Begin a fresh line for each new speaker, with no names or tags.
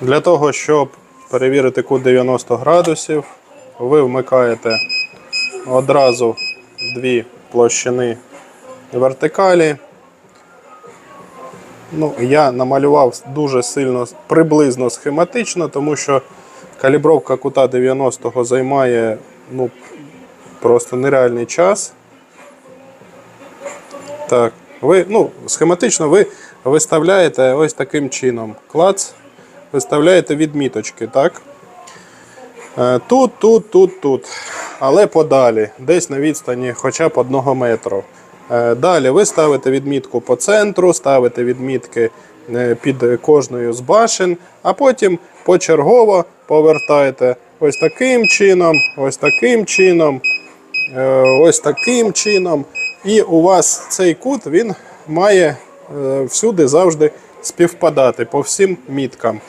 Для того, щоб перевірити кут 90 градусів, ви вмикаєте одразу дві площини вертикалі. Ну, я намалював дуже сильно приблизно схематично, тому що калібровка кута 90 займає ну, просто нереальний час. Так, ви, ну, схематично ви виставляєте ось таким чином. Клац, виставляєте відміточки, так? Е, Тут, тут, тут, тут. Але подалі, десь на відстані хоча б одного метру. Е, Далі ви ставите відмітку по центру, ставите відмітки е, під кожною з башен, а потім почергово повертаєте ось таким чином, ось таким чином, ось таким чином. І у вас цей кут він має всюди завжди співпадати по всім міткам.